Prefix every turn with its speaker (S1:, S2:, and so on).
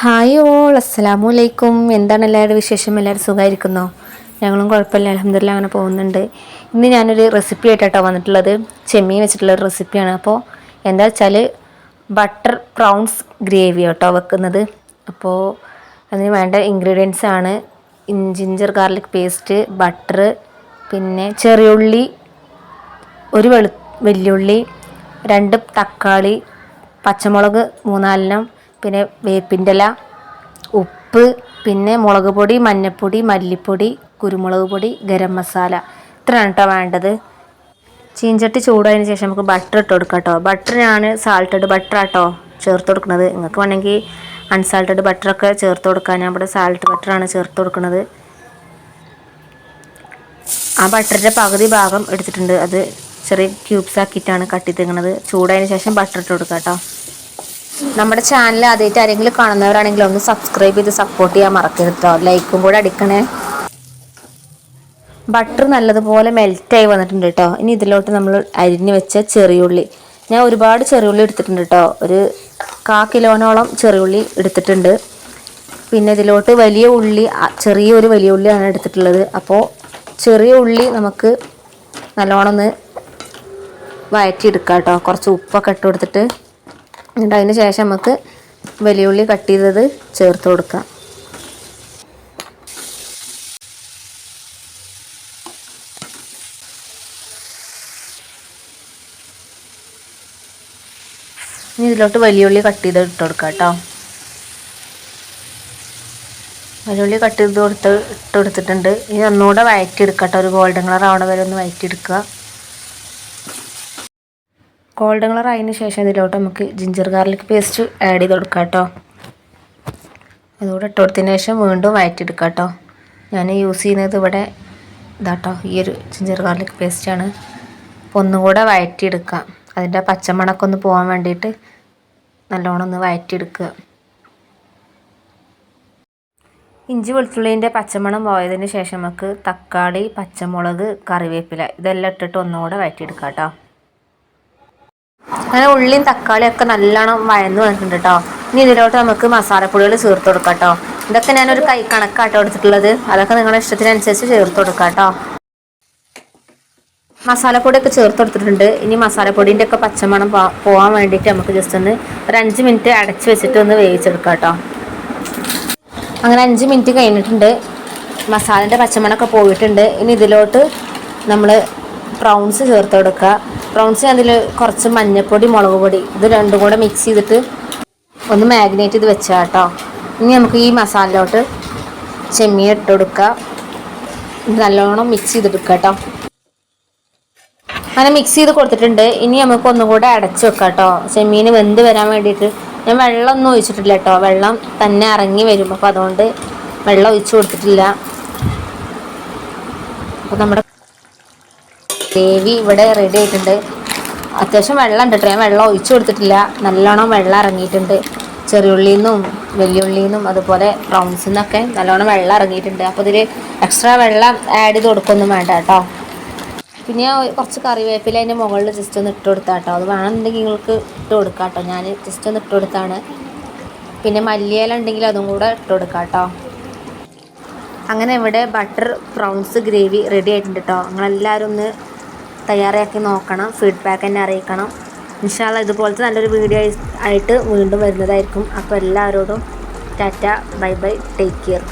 S1: Hi all അസ്സലാമു അലൈക്കും എന്താണ് എല്ലാവരുടെ വിശേഷം? എല്ലാവരും സുഖമായിരിക്കുന്നോ ഞങ്ങളും കുഴപ്പമില്ല അലഹമില്ല അങ്ങനെ പോകുന്നുണ്ട്. ഇന്ന് ഞാനൊരു റെസിപ്പി ആയിട്ടാട്ടോ വന്നിട്ടുള്ളത്. ചെമ്മീൻ വെച്ചിട്ടുള്ള ഒരു റെസിപ്പിയാണ് അപ്പോൾ എന്താ വെച്ചാൽ ബട്ടർ പ്രൗൺസ് ഗ്രേവി കേട്ടോ വെക്കുന്നത്. അപ്പോൾ അതിന് വേണ്ട ഇൻഗ്രീഡിയൻസ് ആണ്. ജിഞ്ചർ ഗാർലിക് പേസ്റ്റ് ബട്ടർ പിന്നെ ചെറിയുള്ളി ഒരു വെളു വെല്ലുള്ളി രണ്ട് തക്കാളി പച്ചമുളക് മൂന്നാലെണ്ണം പിന്നെ വേപ്പിന്റെ ഇല ഉപ്പ് പിന്നെ മുളക് പൊടി മഞ്ഞൾപ്പൊടി മല്ലിപ്പൊടി കുരുമുളക് പൊടി ഗരം മസാല. ഇത്രയാണ് കേട്ടോ വേണ്ടത്. ചീഞ്ചട്ടി ചൂടായതിന് ശേഷം നമുക്ക് ബട്ടർ ഇട്ട് കൊടുക്കാം കേട്ടോ ബട്ടർ ഞാൻ സാൾട്ടഡ് ബട്ടർ ആട്ടോ ചേർത്ത് കൊടുക്കുന്നത്. നിങ്ങൾക്ക് വേണമെങ്കിൽ അൺസാൾട്ടഡ് ബട്ടറൊക്കെ ചേർത്ത് കൊടുക്കാം. ഞാൻ ഇവിടെ സാൾട്ട് ബട്ടറാണ് ചേർത്ത് കൊടുക്കുന്നത്. ആ ബട്ടറിന്റെ പകുതി ഭാഗം എടുത്തിട്ടുണ്ട്. അത് ചെറിയ ക്യൂബ്സ് ആക്കിയിട്ടാണ് കട്ടി തിങ്ങണത് ചൂടായതിന് ശേഷം ബട്ടർ ഇട്ട് കൊടുക്കാം കേട്ടോ നമ്മുടെ ചാനൽ ആദ്യമായിട്ട് ആരെങ്കിലും കാണുന്നവരാണെങ്കിൽ ഒന്ന് സബ്സ്ക്രൈബ് ചെയ്ത് സപ്പോർട്ട് ചെയ്യാൻ മറക്കരുത്. ലൈക്കും കൂടെ അടിക്കണേ. ബട്ടർ നല്ലതുപോലെ മെൽറ്റായി വന്നിട്ടുണ്ട് കേട്ടോ ഇനി ഇതിലോട്ട് നമ്മൾ അരിഞ്ഞ് വെച്ച ചെറിയുള്ളി. ഞാൻ ഒരുപാട് ചെറിയുള്ളി എടുത്തിട്ടുണ്ട് കേട്ടോ ഒരു കാ കിലോനോളം ചെറിയുള്ളി എടുത്തിട്ടുണ്ട്. പിന്നെ ഇതിലോട്ട് വലിയ ഉള്ളി ചെറിയൊരു വലിയ ഉള്ളിയാണ് എടുത്തിട്ടുള്ളത്. അപ്പോൾ ചെറിയ ഉള്ളി നമുക്ക് നല്ലോണം ഒന്ന് വഴറ്റിയെടുക്കാം കേട്ടോ കുറച്ച് ഉപ്പൊക്കെ ഇട്ട് കൊടുത്തിട്ട് എന്നിട്ട് അതിന് ശേഷം നമുക്ക് വലിയ ഉള്ളി കട്ട് ചെയ്തത് ചേർത്ത് കൊടുക്കാം. ഇനി ഇതിലോട്ട് വലിയുള്ളി കട്ട് ചെയ്ത് ഇട്ട് കൊടുക്കാം കേട്ടോ. വലിയുള്ളി കട്ട് ചെയ്ത് കൊടുത്ത് ഇട്ട് കൊടുത്തിട്ടുണ്ട്. ഇനി ഒന്നുകൂടെ വഴറ്റിയെടുക്കാം കേട്ടോ. ഒരു ഗോൾഡൻ കളർ ആവണ വരെ ഒന്ന് വഴറ്റിയെടുക്കുക. ഗോൾഡൻ കളർ ആയതിനു ശേഷം ഇതിലോട്ട് നമുക്ക് ജിഞ്ചർ ഗാർലിക് പേസ്റ്റ് ആഡ് ചെയ്ത് കൊടുക്കാം കേട്ടോ. അതുകൂടെ ഇട്ട് കൊടുത്തതിന് ശേഷം വീണ്ടും വഴറ്റിയെടുക്കാം കേട്ടോ. ഞാൻ യൂസ് ചെയ്യുന്നത് ഇവിടെ ഇതാട്ടോ ഈ ഒരു ജിഞ്ചർ ഗാർലിക് പേസ്റ്റാണ് അപ്പോൾ ഒന്നും കൂടെ വഴറ്റിയെടുക്കാം അതിന്റെ പച്ചമണക്കം ഒന്ന് പോകാൻ വേണ്ടിയിട്ട് നല്ലോണം ഒന്ന് വഴറ്റിയെടുക്കുക ഇഞ്ചി വെളുത്തുള്ളിന്റെ പച്ചമണം പോയതിന് ശേഷം നമുക്ക് തക്കാളി പച്ചമുളക് കറിവേപ്പില ഇതെല്ലാം ഇട്ടിട്ട് ഒന്നുകൂടെ വഴറ്റിയെടുക്കാം കേട്ടോ. അങ്ങനെ ഉള്ളിയും തക്കാളിയും ഒക്കെ നല്ലോണം വഴന്ന് വന്നിട്ടുണ്ട് കേട്ടോ ഇനി ഇതിലോട്ട് നമുക്ക് മസാലപ്പൊടികൾ ചേർത്ത് കൊടുക്കാം കേട്ടോ ഇതൊക്കെ ഞാനൊരു കൈ കണക്കാട്ടോ എടുത്തിട്ടുള്ളത്. അതൊക്കെ നിങ്ങളുടെ ഇഷ്ടത്തിനനുസരിച്ച് ചേർത്ത് കൊടുക്കാം കേട്ടോ മസാലപ്പൊടിയൊക്കെ ചേർത്ത് കൊടുത്തിട്ടുണ്ട്. ഇനി മസാലപ്പൊടിന്റെ ഒക്കെ പച്ചമണം പോകാൻ വേണ്ടിയിട്ട് നമുക്ക് ജസ്റ്റ് ഒന്ന് ഒരു അഞ്ച് മിനിറ്റ് അടച്ച് വെച്ചിട്ട് ഒന്ന് വേവിച്ചെടുക്കാം കേട്ടോ അങ്ങനെ അഞ്ച് മിനിറ്റ് കഴിഞ്ഞിട്ടുണ്ട്. മസാലന്റെ പച്ചമണമൊക്കെ പോയിട്ടുണ്ട്. ഇനി ഇതിലോട്ട് നമ്മൾ പ്രൗൺസ് ചേർത്ത് കൊടുക്കുക പ്രൗൺസ് അതിൽ കുറച്ച് മഞ്ഞൾപ്പൊടി മുളക് പൊടി ഇത് രണ്ടും കൂടെ മിക്സ് ചെയ്തിട്ട് ഒന്ന് മാഗ്നേറ്റ് ചെയ്ത് വെച്ചാൽ കേട്ടോ ഇനി നമുക്ക് ഈ മസാലയിലോട്ട് ചെമ്മീൻ ഇട്ട് കൊടുക്കുക നല്ലോണം മിക്സ് ചെയ്തെടുക്കുക കേട്ടോ അങ്ങനെ മിക്സ് ചെയ്ത് കൊടുത്തിട്ടുണ്ട്. ഇനി നമുക്ക് ഒന്നും കൂടെ അടച്ചു വെക്കാം കേട്ടോ ചെമ്മീൻ വെന്ത് വരാൻ വേണ്ടിയിട്ട് ഞാൻ വെള്ളം ഒന്നും ഒഴിച്ചിട്ടില്ല കേട്ടോ വെള്ളം തന്നെ ഇറങ്ങി വരും. അപ്പോൾ അതുകൊണ്ട് വെള്ളം ഒഴിച്ചു കൊടുത്തിട്ടില്ല. അപ്പോൾ നമ്മുടെ ഗ്രേവി ഇവിടെ റെഡി ആയിട്ടുണ്ട്. അത്യാവശ്യം വെള്ളം ഉണ്ട് കേട്ടോ. ഞാൻ വെള്ളം ഒഴിച്ചു കൊടുത്തിട്ടില്ല. നല്ലോണം വെള്ളം ഇറങ്ങിയിട്ടുണ്ട്. ചെറിയുള്ളിയിൽ നിന്നും വലിയുള്ളിയിൽ നിന്നും അതുപോലെ പ്രൗൺസിൽ നിന്നൊക്കെ നല്ലോണം വെള്ളം ഇറങ്ങിയിട്ടുണ്ട്. അപ്പോൾ ഇതിൽ എക്സ്ട്രാ വെള്ളം ആഡ് ചെയ്ത് കൊടുക്കൊന്നും വേണ്ട കേട്ടോ. പിന്നെ കുറച്ച് കറിവേപ്പില അതിന്റെ മുകളിൽ ജസ്റ്റ് ഒന്ന് ഇട്ട് കൊടുത്താൽ കേട്ടോ. അത് വേണമെന്നുണ്ടെങ്കിൽ നിങ്ങൾക്ക് ഇട്ട് കൊടുക്കാം കേട്ടോ. ഞാൻ ജസ്റ്റ് ഒന്ന് ഇട്ട് കൊടുത്താണ്. പിന്നെ മല്ലിയില ഉണ്ടെങ്കിൽ അതും കൂടെ ഇട്ട് കൊടുക്കാം കേട്ടോ. അങ്ങനെ ഇവിടെ ബട്ടർ പ്രൗൺസ് ഗ്രേവി റെഡി ആയിട്ടുണ്ട് കേട്ടോ. നിങ്ങളെല്ലാവരും ഒന്ന് തയ്യാറാക്കി നോക്കണം ഫീഡ്ബാക്ക് എന്നെ അറിയിക്കണം. ഇൻഷാല്ല ഇതുപോലത്തെ നല്ലൊരു വീഡിയോ ആയിട്ട് വീണ്ടും വരുന്നതായിരിക്കും. അപ്പോൾ എല്ലാവരോടും tata bye bye take care